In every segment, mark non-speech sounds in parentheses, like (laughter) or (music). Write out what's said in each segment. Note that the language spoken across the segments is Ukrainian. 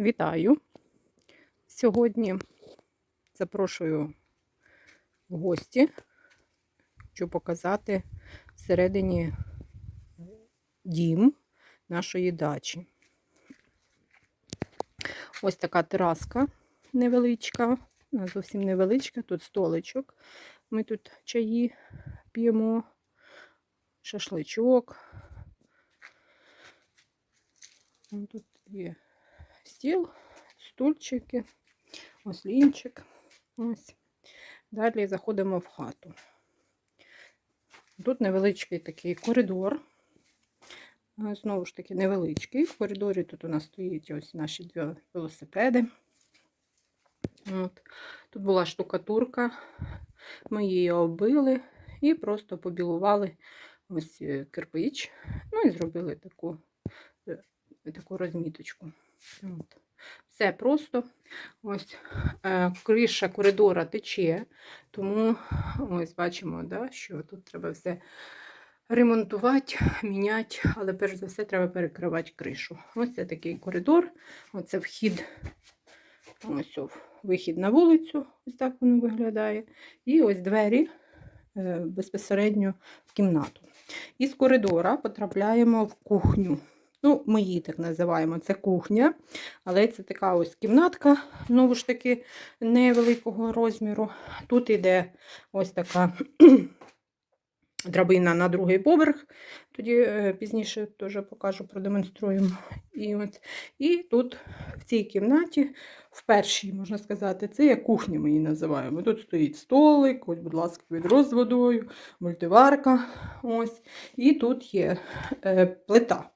Вітаю! Сьогодні запрошую в гості. Хочу показати всередині дім нашої дачі. Ось така тераска невеличка, зовсім невеличка, тут столичок. Ми тут чаї п'ємо, шашличок. Тут є стіл, стульчики, ось лінчик. Ось. Далі заходимо в хату. Тут невеличкий такий коридор. Знову ж таки, невеличкий. В коридорі тут у нас стоять ось наші дві велосипеди. От. Тут була штукатурка, ми її оббили і просто побілували ось е, кирпич. Ну і зробили таку, е, таку розміточку. От. Все просто. Ось е, криша коридора тече, тому ось бачимо, да, що тут треба все ремонтувати, міняти, але перш за все треба перекривати кришу. Ось це такий коридор, оце вхід, ось вихід на вулицю, ось так воно виглядає. І ось двері е, безпосередньо в кімнату. Із коридора потрапляємо в кухню. Ну, ми її так називаємо, це кухня, але це така ось кімнатка, знову ж таки, невеликого розміру. Тут іде ось така драбина на другий поверх. Тоді е, пізніше теж покажу, продемонструємо. І, от, і тут в цій кімнаті, в першій, можна сказати, це як кухня ми її називаємо. Тут стоїть столик, ось, будь ласка, відро з водою, мультиварка. Ось. І тут є е, плита.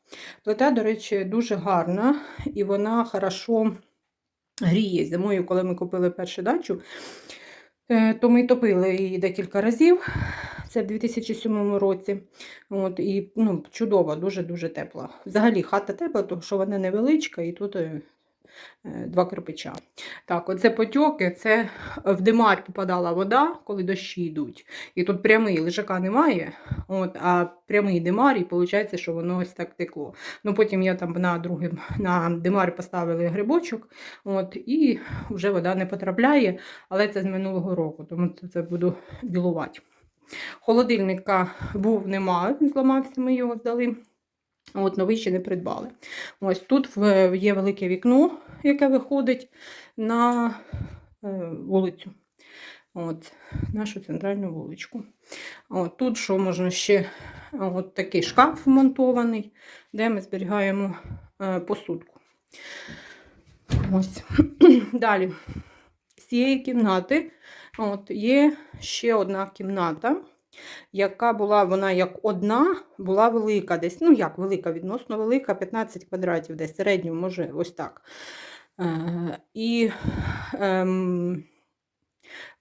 Плита, до речі, дуже гарна і вона хорошо гріє. Зимою, коли ми купили першу дачу, е, то ми топили її декілька разів. Це в 2007 році. От, і ну, чудова, дуже-дуже тепла. Взагалі хата тепла, тому що вона невеличка, і тут е, е, два кирпича. Так, оце потьоки, це в димар попадала вода, коли дощі йдуть. І тут прямий лежака немає, от, а прямий димар, і виходить, що воно ось так текло. Ну, Потім я там на другий, на димар поставили грибочок, от, і вже вода не потрапляє, але це з минулого року, тому це буду білувати. Холодильника був нема, він зламався, ми його здали. От, новий ще не придбали. Ось тут є велике вікно, яке виходить на е, вулицю. От, нашу центральну вуличку. От, тут що можна ще от такий шкаф вмонтований, де ми зберігаємо е, посудку. Ось. (clears throat) Далі. З цієї кімнати от, є ще одна кімната, яка була, вона як одна, була велика десь, ну як велика, відносно велика, 15 квадратів, десь середньо, може, ось так. Е, і ем,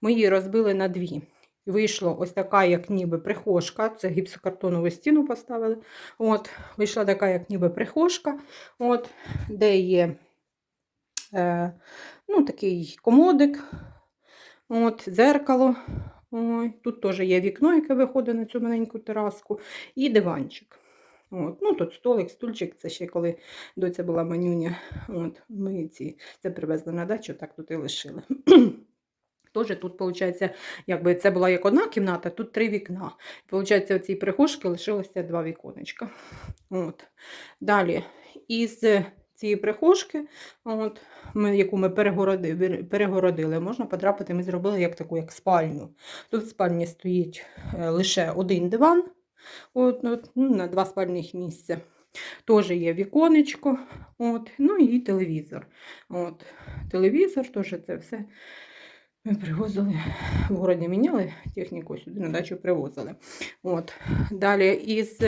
ми її розбили на дві. І Вийшло ось така, як ніби прихожка. Це гіпсокартонову стіну поставили. От, Вийшла така, як ніби прихожка, от, де є е, ну, такий комодик, от, дзеркало. Ой, тут теж є вікно, яке виходить на цю маленьку тераску, і диванчик. От, ну, тут столик, стульчик, це ще коли доця була манюня. От, ми ці, це привезли на дачу, так тут і лишили. (clears throat) Теж тут, виходить, якби це була як одна кімната, тут три вікна. Получається, у цій прихожці лишилося два віконечка. От. Далі, із цієї прихожки, от, ми, яку ми перегородили, перегородили, можна потрапити, ми зробили як таку як спальню. Тут в спальні стоїть е, лише один диван от, от, ну, на два спальних місця. Теж є віконечко, от, ну і телевізор. От, телевізор, теж це все. Ми привозили, в городі міняли техніку, сюди на дачу привозили. От. Далі із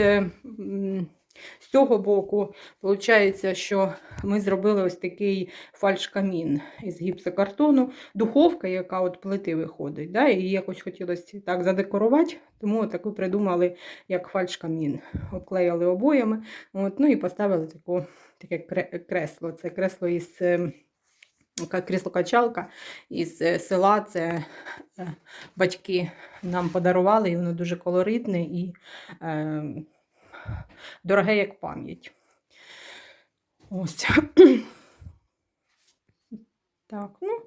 з цього боку, виходить, що ми зробили ось такий фальшкамін із гіпсокартону, духовка, яка от плити виходить. Да? І якось хотілося так задекорувати, тому таку придумали як фальшкамін. Обклеїли обоями от, ну і поставили таку, таке кресло. Це кресло із. е, крісло-качалка із е, села. Це е, батьки нам подарували, і воно дуже колоритне і дороге як пам'ять. Ось. (clears throat) Так, ну,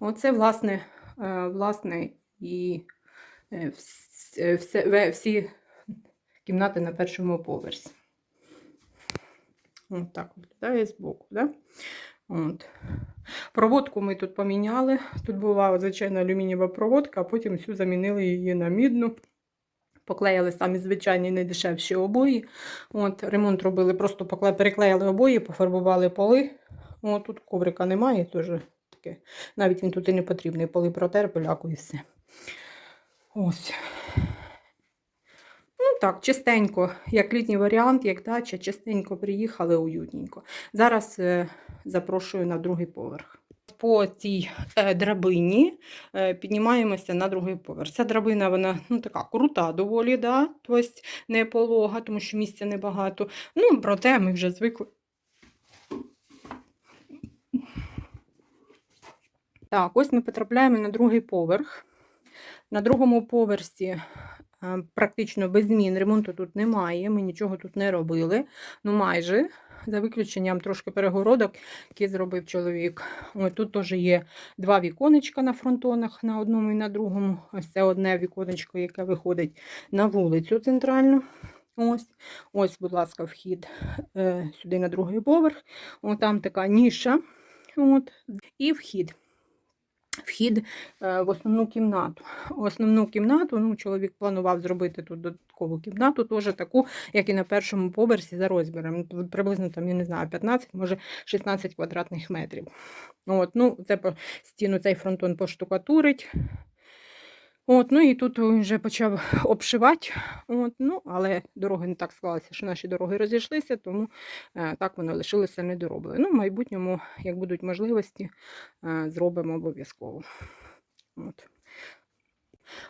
оце, власне, е, власне, і е, е, все, всі кімнати на першому поверсі. От так виглядає збоку, да? От. Проводку ми тут поміняли. Тут була звичайна алюмінієва проводка, а потім всю замінили її на мідну. Поклеїли самі звичайні найдешевші обої. От, ремонт робили, просто покле- переклеїли обої, пофарбували поли. От, тут коврика немає, теж таке. Навіть він тут і не потрібний. Поли протер, поляку і все. Ось. Ну так, чистенько, як літній варіант, як дача, чистенько приїхали, уютненько. Зараз е, запрошую на другий поверх. По цій е, драбині е, піднімаємося на другий поверх. Ця драбина, вона ну, така крута доволі, да? тобто не полога, тому що місця небагато. Ну, проте ми вже звикли. Так, ось ми потрапляємо на другий поверх. На другому поверсі е, практично без змін ремонту тут немає, ми нічого тут не робили. Ну, майже, за виключенням трошки перегородок, які зробив чоловік. Ось тут теж є два віконечка на фронтонах, на одному і на другому. Ось це одне віконечко, яке виходить на вулицю центральну. Ось, ось, будь ласка, вхід е, сюди на другий поверх. О, там така ніша. От, і вхід. Вхід е, в основну кімнату. Основну кімнату, ну, чоловік планував зробити тут додаткову кімнату, теж таку, як і на першому поверсі за розміром. Приблизно там, я не знаю, 15, може 16 квадратних метрів. От, ну, це стіну цей фронтон поштукатурить. От, ну і тут він вже почав обшивати. От, ну, але дороги не так склалися, що наші дороги розійшлися, тому е, так воно лишилося недороблене. Ну, в майбутньому, як будуть можливості, е, зробимо обов'язково. От.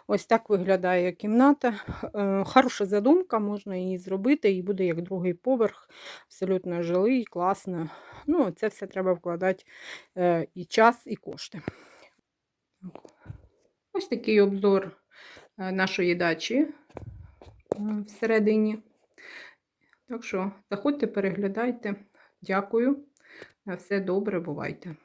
Ось так виглядає кімната. Е, Хороша задумка, можна її зробити, і буде як другий поверх, абсолютно жилий, класно. Ну, це все треба вкладати е, і час, і кошти. Ось такий обзор е, нашої дачі е, всередині. Так що заходьте, переглядайте. Дякую. На все добре, бувайте.